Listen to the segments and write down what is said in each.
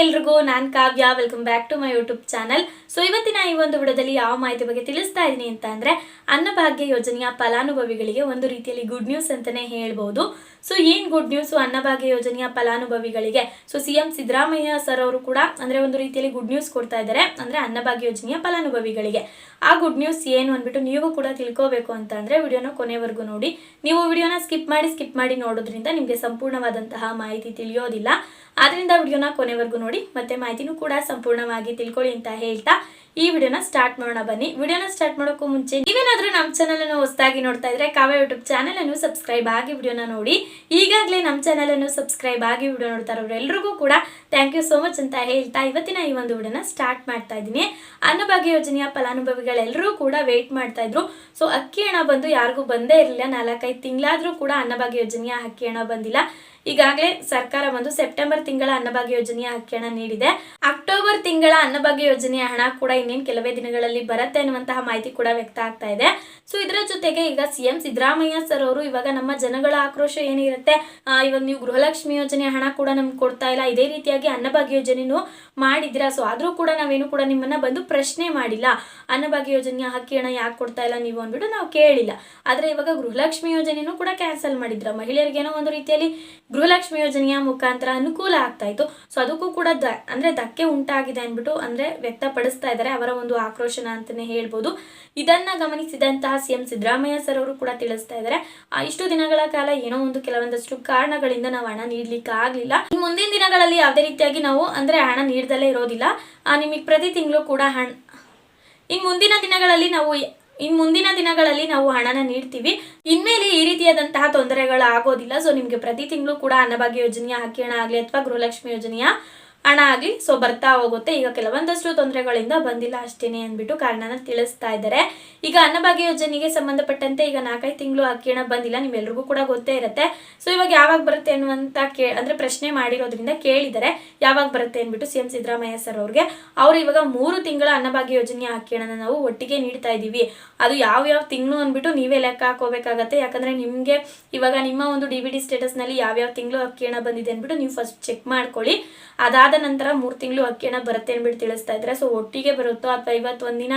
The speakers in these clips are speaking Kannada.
ಎಲ್ರಿಗೂ ನಾನು Kavya welcome back to my YouTube channel so ಇವತ್ತಿನ ಈ ಒಂದು ವಿಡಿಯೋದಲ್ಲಿ ಯಾವ ಮಾಹಿತಿ ಬಗ್ಗೆ ತಿಳಿಸ್ತಾ ಇದ್ದೀನಿ ಅಂತ ಅಂದ್ರೆ, ಅನ್ನಭಾಗ್ಯ ಯೋಜನೆಯ ಫಲಾನುಭವಿಗಳಿಗೆ ಒಂದು ರೀತಿಯಲ್ಲಿ ಗುಡ್ ನ್ಯೂಸ್ ಅಂತಾನೆ ಹೇಳ್ಬೋದು. ಸೊ ಏನ್ ಗುಡ್ ನ್ಯೂಸ್ ಅನ್ನಭಾಗ್ಯ ಯೋಜನೆಯ ಫಲಾನುಭವಿಗಳಿಗೆ so C M Siddaramaiah sir ಅವರು ಕೂಡ ಅಂದ್ರೆ ಒಂದು ರೀತಿಯಲ್ಲಿ ಗುಡ್ ನ್ಯೂಸ್ ಕೊಡ್ತಾ ಇದ್ದಾರೆ ಅಂದ್ರೆ ಅನ್ನಭಾಗ್ಯ ಯೋಜನೆಯ ಫಲಾನುಭವಿಗಳಿಗೆ. ಆ ಗುಡ್ ನ್ಯೂಸ್ ಏನು ಅಂದ್ಬಿಟ್ಟು ನೀವು ಕೂಡ ತಿಳ್ಕೋಬೇಕು ಅಂತ ಅಂದ್ರೆ ವಿಡಿಯೋನ ಕೊನೆವರೆಗೂ ನೋಡಿ. ನೀವು ವಿಡಿಯೋನ ಸ್ಕಿಪ್ ಮಾಡಿ ಸ್ಕಿಪ್ ಮಾಡಿ ನೋಡೋದ್ರಿಂದ ನಿಮಗೆ ಸಂಪೂರ್ಣವಾದಂತಹ ಮಾಹಿತಿ ತಿಳಿಯೋದಿಲ್ಲ. ಆದ್ರಿಂದ ವಿಡಿಯೋನ ಕೊನೆವರೆಗೂ ನೋಡಿ, ಮತ್ತೆ ಮಾಹಿತಿನೂ ಕೂಡ ಸಂಪೂರ್ಣವಾಗಿ ತಿಳ್ಕೊಳ್ಳಿ ಅಂತ ಹೇಳ್ತಾ ಈ ವಿಡಿಯೋನ ಸ್ಟಾರ್ಟ್ ಮಾಡೋಣ ಬನ್ನಿ. ವಿಡಿಯೋನ ಸ್ಟಾರ್ಟ್ ಮಾಡೋಕ್ಕೂ ಮುಂಚೆ ನೀವೇನಾದ್ರೂ ನಮ್ಮ ಚಾನಲ್ ಅನ್ನು ಹೊಸದಾಗಿ ನೋಡ್ತಾ ಇದ್ರೆ ಕಾವ್ಯ ಯೂಟ್ಯೂಬ್ ಚಾನಲ್ ಅನ್ನು ಸಬ್ಸ್ಕ್ರೈಬ್ ಆಗಿ ವಿಡಿಯೋನ ನೋಡಿ. ಈಗಾಗಲೇ ನಮ್ಮ ಚಾನಲ್ ಅನ್ನು ಸಬ್ಸ್ಕ್ರೈಬ್ ಆಗಿ ವಿಡಿಯೋ ನೋಡ್ತಾ ಎಲ್ಲರಿಗೂ ಕೂಡ ಥ್ಯಾಂಕ್ ಯು ಸೋ ಮಚ್ ಅಂತ ಹೇಳ್ತಾ ಇವತ್ತಿನ ಈ ಒಂದು ವಿಡಿಯೋನ ಸ್ಟಾರ್ಟ್ ಮಾಡ್ತಾ ಇದ್ದೀನಿ. ಅನ್ನಭಾಗ್ಯ ಯೋಜನೆಯ ಫಲಾನುಭವಿಗಳೆಲ್ಲರೂ ಕೂಡ ವೇಟ್ ಮಾಡ್ತಾ ಇದ್ರು. ಸೊ ಅಕ್ಕಿ ಹಣ ಬಂದು ಯಾರಿಗೂ ಬಂದೇ ಇರಲಿಲ್ಲ. ನಾಲ್ಕೈದು ತಿಂಗಳಾದರೂ ಕೂಡ ಅನ್ನಭಾಗ್ಯ ಯೋಜನೆಯ ಅಕ್ಕಿ ಹಣ ಬಂದಿಲ್ಲ. ಈಗಾಗಲೇ ಸರ್ಕಾರ ಒಂದು ಸೆಪ್ಟೆಂಬರ್ ತಿಂಗಳ ಅನ್ನಭಾಗ್ಯ ಯೋಜನೆಯ ಅಕ್ಕಿ ಹಣ ನೀಡಿದೆ ಅಕ್ಟೋಬರ್ ತಿಂಗಳ ಅನ್ನಭಾಗ್ಯ ಯೋಜನೆಯ ಹಣ ಕೂಡ ಇನ್ನೇನು ಕೆಲವೇ ದಿನಗಳಲ್ಲಿ ಬರುತ್ತೆ ಅನ್ನುವಂತಹ ಮಾಹಿತಿ ಕೂಡ ವ್ಯಕ್ತ ಆಗ್ತಾ ಇದೆ. ಸೊ ಇದರ ಜೊತೆಗೆ ಈಗ ಸಿಎಂ ಸಿದ್ದರಾಮಯ್ಯ ಸರ್ ಅವರು ಇವಾಗ ನಮ್ಮ ಜನಗಳ ಆಕ್ರೋಶ ಏನಿರುತ್ತೆ ಇವಾಗ ನೀವು ಗೃಹಲಕ್ಷ್ಮಿ ಯೋಜನೆಯ ಹಣ ಕೂಡ ನಮ್ಗೆ ಕೊಡ್ತಾ ಇಲ್ಲ. ಇದೇ ರೀತಿಯಾಗಿ ಅನ್ನಭಾಗ್ಯ ಯೋಜನೆನೂ ಮಾಡಿದಿರಾ ಸೊ ಆದ್ರೂ ಕೂಡ ನಾವೇನು ಕೂಡ ನಿಮ್ಮನ್ನ ಬಂದು ಪ್ರಶ್ನೆ ಮಾಡಿಲ್ಲ. ಅನ್ನಭಾಗ್ಯ ಯೋಜನೆಯ ಹಕ್ಕಿ ಹಣ ಯಾಕೆ ಕೊಡ್ತಾ ಇಲ್ಲ ನೀವು ಅಂದ್ಬಿಟ್ಟು ನಾವು ಕೇಳಿಲ್ಲ. ಆದ್ರೆ ಇವಾಗ ಗೃಹಲಕ್ಷ್ಮಿ ಯೋಜನೆನೂ ಕೂಡ ಕ್ಯಾನ್ಸಲ್ ಮಾಡಿದ್ರ. ಮಹಿಳೆಯರಿಗೇನೋ ಒಂದು ರೀತಿಯಲ್ಲಿ ಗೃಹಲಕ್ಷ್ಮಿ ಯೋಜನೆಯ ಮುಖಾಂತರ ಅನುಕೂಲ ಆಗ್ತಾ ಇತ್ತು. ಸೊ ಅದಕ್ಕೂ ಕೂಡ ಅಂದ್ರೆ ಧಕ್ಕೆ ಉಂಟಾಗಿದೆ ಅಂದ್ಬಿಟ್ಟು ಅಂದ್ರೆ ವ್ಯಕ್ತಪಡಿಸ್ತಾ ಇದ್ದಾರೆ. ಅವರ ಒಂದು ಆಕ್ರೋಶನ ಅಂತಾನೆ ಹೇಳ್ಬೋದು. ಇದನ್ನ ಗಮನಿಸಿದಂತಹ ಸಿಎಂ ಸಿದ್ದರಾಮಯ್ಯ ಸರ್ ಅವರು ಕೂಡ ತಿಳಿಸ್ತಾ ಇದ್ದಾರೆ. ಇಷ್ಟು ದಿನಗಳ ಕಾಲ ಏನೋ ಒಂದು ಕೆಲವೊಂದಷ್ಟು ಕಾರಣಗಳಿಂದ ನಾವು ಹಣ ನೀಡ್ಲಿಕ್ಕೆ ಆಗ್ಲಿಲ್ಲ. ಮುಂದಿನ ದಿನಗಳಲ್ಲಿ ಯಾವುದೇ ರೀತಿಯಾಗಿ ನಾವು ಅಂದ್ರೆ ಹಣ ನೀಡದಲ್ಲೇ ಇರೋದಿಲ್ಲ. ನಿಮಗೆ ಪ್ರತಿ ತಿಂಗಳು ಕೂಡ ಹಣ ಇನ್ ಮುಂದಿನ ದಿನಗಳಲ್ಲಿ ನಾವು ಇನ್ ಮುಂದಿನ ದಿನಗಳಲ್ಲಿ ನಾವು ಹಣನ ನೀಡ್ತೀವಿ. ಇನ್ಮೇಲೆ ಈ ರೀತಿಯಾದಂತಹ ತೊಂದರೆಗಳು ಆಗೋದಿಲ್ಲ. ಸೊ ನಿಮಗೆ ಪ್ರತಿ ತಿಂಗಳು ಕೂಡ ಅನ್ನಭಾಗ್ಯ ಯೋಜನೆಯ, ಹಕ್ಕಿ ಹಣ ಆಗಲಿ ಅಥವಾ ಗೃಹಲಕ್ಷ್ಮಿ ಯೋಜನೆಯ ಹಣ ಆಗಲಿ ಸೊ ಬರ್ತಾ ಹೋಗುತ್ತೆ. ಈಗ ಕೆಲವೊಂದಷ್ಟು ತೊಂದರೆಗಳಿಂದ ಬಂದಿಲ್ಲ ಅಷ್ಟೇನೆ ಅಂದ್ಬಿಟ್ಟು ಕಾರಣನ ತಿಳಿಸ್ತಾ ಇದ್ದಾರೆ. ಈಗ ಅನ್ನಭಾಗ್ಯ ಯೋಜನೆಗೆ ಸಂಬಂಧಪಟ್ಟಂತೆ ಈಗ ನಾಲ್ಕೈದು ತಿಂಗಳು ಅಕ್ಕಿ ಹಣ ಬಂದಿಲ್ಲ, ನಿಮ್ಮೆಲ್ರಿಗೂ ಕೂಡ ಗೊತ್ತೇ ಇರುತ್ತೆ. ಸೊ ಇವಾಗ ಯಾವಾಗ ಬರುತ್ತೆ ಅನ್ನುವಂತ ಕೇ, ಅಂದ್ರೆ ಪ್ರಶ್ನೆ ಮಾಡಿರೋದ್ರಿಂದ ಕೇಳಿದರೆ ಯಾವಾಗ ಬರುತ್ತೆ ಅಂದ್ಬಿಟ್ಟು ಸಿಎಂ ಸಿದ್ದರಾಮಯ್ಯ ಸರ್ ಅವ್ರಿಗೆ. ಅವ್ರು ಇವಾಗ ಮೂರು ತಿಂಗಳ ಅನ್ನಭಾಗ್ಯ ಯೋಜನೆಯ ಅಕ್ಕಿ ಹಣನ ನಾವು ಒಟ್ಟಿಗೆ ನೀಡ್ತಾ ಇದ್ದೀವಿ ಅದು ಯಾವ ಯಾವ ತಿಂಗಳು ಅಂದ್ಬಿಟ್ಟು ನೀವೇ ಲೆಕ್ಕ ಹಾಕೋಬೇಕಾಗತ್ತೆ ಯಾಕಂದ್ರೆ ನಿಮಗೆ ಇವಾಗ ನಿಮ್ಮ ಒಂದು ಡಿ ಬಿ ಡಿ ಸ್ಟೇಟಸ್ನಲ್ಲಿ ಯಾವ್ಯಾವ ತಿಂಗಳು ಅಕ್ಕಿ ಹಣ ಬಂದಿದೆ ಅಂದ್ಬಿಟ್ಟು ನೀವು ಫಸ್ಟ್ ಚೆಕ್ ಮಾಡ್ಕೊಳ್ಳಿ. ಅದಾದ ನಂತರ ಮೂರು ತಿಂಗಳು ಅಕ್ಕಿ ಹಣ ಬರುತ್ತೆ ಅಂದ್ಬಿಟ್ಟು ತಿಳಿಸ್ತಾ ಇದ್ದಾರೆ ಸೊ ಒಟ್ಟಿಗೆ ಬರುತ್ತೋ ಅಥವಾ ಇವತ್ತು ಒಂದಿನ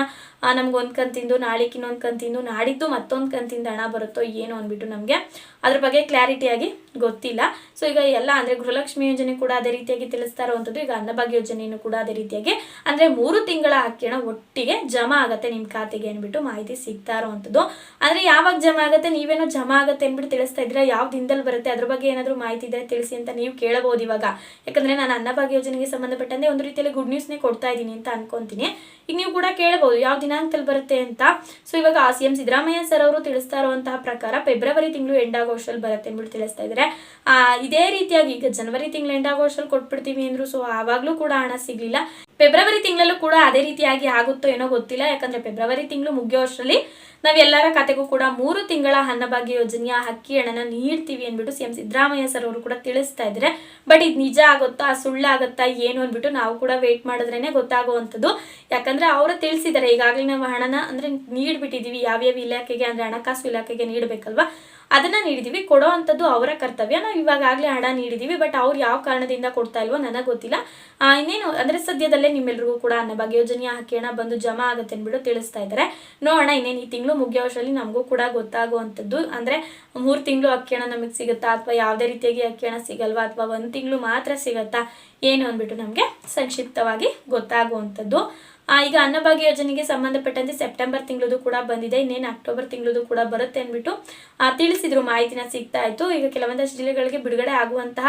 ನಮ್ಗೆ ಒಂದು ಕಂತಿಂದು, ನಾಳೆಗೆ ಇನ್ನೊಂದು ಕಂತಿಂದು, ನಾಡಿದ್ದು ಮತ್ತೊಂದು ಕಂತಿಂದ ಹಣ ಬರುತ್ತೋ ಏನು ಅಂದ್ಬಿಟ್ಟು ನಮಗೆ ಅದ್ರ ಬಗ್ಗೆ ಕ್ಲಾರಿಟಿಯಾಗಿ ಗೊತ್ತಿಲ್ಲ. ಸೊ ಈಗ ಎಲ್ಲ ಅಂದ್ರೆ ಗೃಹಲಕ್ಷ್ಮಿ ಯೋಜನೆ ಕೂಡ ಅದೇ ರೀತಿಯಾಗಿ ತಿಳಿಸ್ತಾ ಇರುವಂಥದ್ದು. ಈಗ ಅನ್ನಭಾಗ್ಯ ಯೋಜನೆಯನ್ನು ಕೂಡ ಅದೇ ರೀತಿಯಾಗಿ. ಅಂದ್ರೆ ಮೂರು ತಿಂಗಳ ಅಕ್ಕಿ ಹಣ ಒಟ್ಟಿಗೆ ಜಮಾ ಆಗತ್ತೆ ನಿಮ್ಮ ಖಾತೆಗೆ ಅಂದ್ಬಿಟ್ಟು ಮಾಹಿತಿ ಸಿಗ್ತಾ ಇರುವಂಥದ್ದು. ಅಂದ್ರೆ ಯಾವಾಗ ಜಮಾ ಆಗುತ್ತೆ, ನೀವೇನೋ ಜಮಾ ಆಗುತ್ತೆ ಅಂದ್ಬಿಟ್ಟು ತಿಳಿಸ್ತಾ ಇದ್ದೀರಾ ಯಾವ ದಿನದಲ್ಲಿ ಬರುತ್ತೆ, ಅದ್ರ ಬಗ್ಗೆ ಏನಾದರೂ ಮಾಹಿತಿ ಇದ್ರೆ ತಿಳಿಸಿ ಅಂತ ನೀವು ಕೇಳಬಹುದು ಇವಾಗ. ಯಾಕಂದ್ರೆ ನಾನು ಅನ್ನಭಾಗ್ಯ ಯೋಜನೆಗೆ ಸಂಬಂಧಪಟ್ಟಂತೆ ಒಂದು ರೀತಿಯಲ್ಲಿ ಗುಡ್ ನ್ಯೂಸ್ನೇ ಕೊಡ್ತಾ ಇದ್ದೀನಿ ಅಂತ ಅನ್ಕೊಂತೀನಿ. ಈಗ ನೀವು ಕೂಡ ಕೇಳಬಹುದು ಯಾವ ದಿನಾಂಕದಲ್ಲಿ ಬರುತ್ತೆ ಅಂತ. ಸೊ ಇವಾಗ ಸಿ ಎಂ ಸಿದ್ದರಾಮಯ್ಯ ಸರ್ ಅವರು ತಿಳಿಸ್ತಾ ಇರುವಂತಹ ಪ್ರಕಾರ ಫೆಬ್ರವರಿ ತಿಂಗಳು ಎಂಡ್ ಆಗೋಷ್ಟಲ್ಲಿ ಬರುತ್ತೆ ಅಂದ್ಬಿಟ್ಟು ತಿಳಿಸ್ತಾ ಇದ್ದಾರೆ ಆ, ಇದೇ ರೀತಿಯಾಗಿ ಈಗ ಜನವರಿ ತಿಂಗಳು ಎಂಡ್ ಆಗೋಷ್ಟಲ್ಲಿ ಕೊಟ್ಬಿಡ್ತೀವಿ ಅಂದ್ರು ಸೊ ಆವಾಗಲೂ ಕೂಡ ಹಣ ಸಿಗ್ಲಿಲ್ಲ. ಫೆಬ್ರವರಿ ತಿಂಗಳಲ್ಲೂ ಕೂಡ ಅದೇ ರೀತಿಯಾಗಿ ಆಗುತ್ತೋ ಏನೋ ಗೊತ್ತಿಲ್ಲ. ಯಾಕಂದ್ರೆ ಫೆಬ್ರವರಿ ತಿಂಗಳು ಮುಗಿಯೋಷ್ಟರಲ್ಲಿ ನಾವೆಲ್ಲರ ಖಾತೆಗೂ ಕೂಡ ಮೂರು ತಿಂಗಳ ಅನ್ನಭಾಗ್ಯ ಯೋಜನೆಯ ಹಕ್ಕಿ ಹಣನ ನೀಡ್ತೀವಿ ಅಂದ್ಬಿಟ್ಟು ಸಿ ಎಂ ಸಿದ್ದರಾಮಯ್ಯ ಸರ್ ಅವರು ಕೂಡ ತಿಳಿಸ್ತಾ ಇದ್ದಾರೆ ಬಟ್ ಇದು ನಿಜ ಆಗುತ್ತಾ ಸುಳ್ಳಾಗುತ್ತಾ ಏನು ಅಂದ್ಬಿಟ್ಟು ನಾವು ಕೂಡ ವೇಟ್ ಮಾಡಿದ್ರೇನೆ ಗೊತ್ತಾಗುವಂಥದ್ದು. ಯಾಕಂದ್ರೆ ಅವರು ತಿಳಿಸಿದ್ದಾರೆ ಈಗಾಗಲೇ ನಾವು ಹಣನ ಅಂದ್ರೆ ನೀಡ್ಬಿಟ್ಟಿದೀವಿ. ಯಾವ್ಯಾವ ಇಲಾಖೆಗೆ ಅಂದ್ರೆ ಹಣಕಾಸು ಇಲಾಖೆಗೆ ನೀಡಬೇಕಲ್ವಾ? ಅದನ್ನ ನೀಡಿದೀವಿ, ಕೊಡೋ ಅಂಥದ್ದು ಅವರ ಕರ್ತವ್ಯ. ನಾವು ಇವಾಗಾಗಲೇ ಹಣ ನೀಡಿದೀವಿ ಬಟ್ ಅವ್ರು ಯಾವ ಕಾರಣದಿಂದ ಕೊಡ್ತಾ ಇಲ್ವೋ ನನಗೆ ಗೊತ್ತಿಲ್ಲ. ಇನ್ನೇನು, ಅಂದ್ರೆ ಸದ್ಯದಲ್ಲೇ ನಿಮ್ಮೆಲ್ಲರಿಗೂ ಕೂಡ ಅನ್ನ ಯೋಜನೆಯ ಯೋಜನೆ ಹಣ ಬಂದು ಜಮಾ ಆಗುತ್ತೆ ಅಂದ್ಬಿಟ್ಟು ತಿಳಿಸ್ತಾ ಇದ್ದಾರೆ ನೋಡೋಣ, ಇನ್ನೇನು ಈ ತಿಂಗಳು ಮುಗಿಯೋಷ್ಟರಲ್ಲಿ ನಮಗೂ ಕೂಡ ಗೊತ್ತಾಗುವಂಥದ್ದು. ಅಂದ್ರೆ ಮೂರು ತಿಂಗಳು ಅಕ್ಕಿ ಹಣ ನಮಗೆ ಸಿಗುತ್ತಾ, ಅಥವಾ ಯಾವುದೇ ರೀತಿಯಾಗಿ ಅಕ್ಕಿ ಸಿಗಲ್ವಾ, ಅಥವಾ ಒಂದು ತಿಂಗಳು ಮಾತ್ರ ಸಿಗುತ್ತಾ, ಏನು ಅಂದ್ಬಿಟ್ಟು ನಮಗೆ ಸಂಕ್ಷಿಪ್ತವಾಗಿ ಗೊತ್ತಾಗುವಂಥದ್ದು. ಈಗ ಅನ್ನಭಾಗ್ಯ ಯೋಜನೆಗೆ ಸಂಬಂಧಪಟ್ಟಂತೆ ಸೆಪ್ಟೆಂಬರ್ ತಿಂಗಳದು ಕೂಡ ಬಂದಿದೆ, ಇನ್ನೇನು ಅಕ್ಟೋಬರ್ ತಿಂಗಳದು ಕೂಡ ಬರುತ್ತೆ ಅಂದ್ಬಿಟ್ಟು ತಿಳಿಸಿದ್ರು, ಮಾಹಿತಿನ ಸಿಗ್ತಾ ಇತ್ತು. ಈಗ ಕೆಲವೊಂದಷ್ಟು ಜಿಲ್ಲೆಗಳಿಗೆ ಬಿಡುಗಡೆ ಆಗುವಂತಹ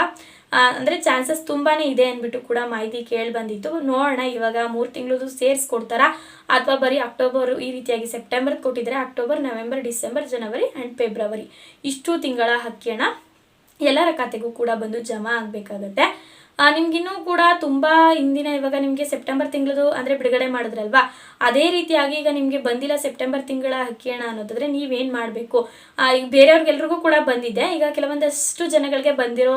ಅಂದರೆ ಚಾನ್ಸಸ್ ತುಂಬಾನೇ ಇದೆ ಅಂದ್ಬಿಟ್ಟು ಕೂಡ ಮಾಹಿತಿ ಕೇಳಿ ಬಂದಿತ್ತು. ನೋಡೋಣ, ಇವಾಗ ಮೂರು ತಿಂಗಳದು ಸೇರಿಸ್ಕೊಡ್ತಾರಾ ಅಥವಾ ಬರೀ ಅಕ್ಟೋಬರ್ ಈ ರೀತಿಯಾಗಿ ಸೆಪ್ಟೆಂಬರ್ ಕೊಟ್ಟಿದ್ರೆ October November December January and February ಇಷ್ಟು ತಿಂಗಳ ಹಕ್ಕಿಯಣ ಎಲ್ಲರ ಖಾತೆಗೂ ಕೂಡ ಬಂದು ಜಮಾ ಆಗಬೇಕಾಗತ್ತೆ. ನಿಮ್ಗಿನ್ನೂ ಕೂಡ ತುಂಬ ಹಿಂದಿನ ಇವಾಗ ನಿಮಗೆ ಸೆಪ್ಟೆಂಬರ್ ತಿಂಗಳದು ಅಂದರೆ ಬಿಡುಗಡೆ ಮಾಡಿದ್ರಲ್ವಾ? ಅದೇ ರೀತಿಯಾಗಿ ಈಗ ನಿಮಗೆ ಬಂದಿಲ್ಲ ಸೆಪ್ಟೆಂಬರ್ ತಿಂಗಳ ಅಕ್ಕಿ ಹಣ ಅನ್ನೋದಾದ್ರೆ ನೀವೇನು ಮಾಡಬೇಕು? ಈಗ ಬೇರೆಯವ್ರಿಗೆಲ್ರಿಗೂ ಕೂಡ ಬಂದಿದೆ. ಈಗ ಕೆಲವೊಂದಷ್ಟು ಜನಗಳಿಗೆ ಬಂದಿರೋ,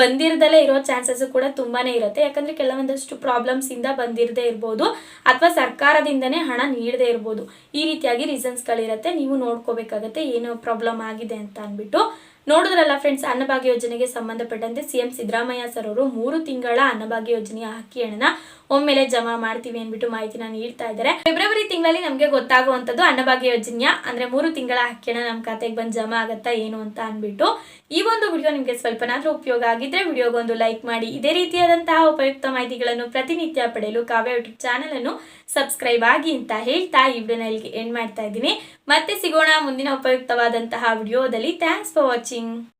ಬಂದಿರದಲ್ಲೇ ಇರೋ ಚಾನ್ಸಸ್ ಕೂಡ ತುಂಬಾನೇ ಇರುತ್ತೆ. ಯಾಕಂದ್ರೆ ಕೆಲವೊಂದಷ್ಟು ಪ್ರಾಬ್ಲಮ್ಸ್ ಇಂದ ಬಂದಿರದೇ ಇರ್ಬೋದು ಅಥವಾ ಸರ್ಕಾರದಿಂದನೇ ಹಣ ನೀಡದೇ ಇರ್ಬೋದು. ಈ ರೀತಿಯಾಗಿ ರೀಸನ್ಸ್ಗಳಿರುತ್ತೆ. ನೀವು ನೋಡ್ಕೋಬೇಕಾಗತ್ತೆ ಏನು ಪ್ರಾಬ್ಲಮ್ ಆಗಿದೆ ಅಂತ ಅಂದ್ಬಿಟ್ಟು ನೋಡಿದ್ರಲ್ಲ ಫ್ರೆಂಡ್ಸ್ ಅನ್ನಭಾಗ್ಯ ಯೋಜನೆಗೆ ಸಂಬಂಧಪಟ್ಟಂತೆ ಸಿಎಂ ಸಿದ್ದರಾಮಯ್ಯ ಸರ್ ಅವರು ಮೂರು ತಿಂಗಳ ಅನ್ನಭಾಗ್ಯ ಯೋಜನೆಯ ಅಕ್ಕಿ ಹಣನ ಒಮ್ಮೆಲೆ ಜಮಾ ಮಾಡ್ತೀವಿ ಅಂದ್ಬಿಟ್ಟು ಮಾಹಿತಿನ ನೀಡ್ತಾ ಇದ್ದಾರೆ. ಫೆಬ್ರವರಿ ತಿಂಗಳಲ್ಲಿ ನಮಗೆ ಗೊತ್ತಾಗುವಂಥದ್ದು ಅನ್ನಭಾಗ್ಯ ಯೋಜನೆಯ ಅಂದ್ರೆ ಮೂರು ತಿಂಗಳ ಅಕ್ಕಿ ಹಣ ನಮ್ಮ ಖಾತೆಗೆ ಬಂದು ಜಮಾ ಆಗತ್ತಾ ಏನು ಅಂತ ಅಂದ್ಬಿಟ್ಟು ಈ ಒಂದು ವಿಡಿಯೋ ನಿಮಗೆ ಸ್ವಲ್ಪನಾದ್ರೂ ಉಪಯೋಗ ಆಗಿದ್ರೆ ವಿಡಿಯೋಗೊಂದು ಲೈಕ್ ಮಾಡಿ. ಇದೇ ರೀತಿಯಾದಂತಹ ಉಪಯುಕ್ತ ಮಾಹಿತಿಗಳನ್ನು ಪ್ರತಿನಿತ್ಯ ಪಡೆಯಲು ಕಾವ್ಯ ಯೂಟ್ಯೂಬ್ ಚಾನಲ್ ಅನ್ನು ಸಬ್ಸ್ಕ್ರೈಬ್ ಆಗಿ ಅಂತ ಹೇಳ್ತಾ ಈ ವಿಡಿಯೋನ ಇಲ್ಲಿಗೆ ಎಂಡ್ ಮಾಡ್ತಾ ಇದ್ದೀನಿ. ಮತ್ತೆ ಸಿಗೋಣ ಮುಂದಿನ ಉಪಯುಕ್ತವಾದಂತಹ ವಿಡಿಯೋದಲ್ಲಿ ಥ್ಯಾಂಕ್ಸ್ ಫಾರ್ ವಾಚಿಂಗ್ watching.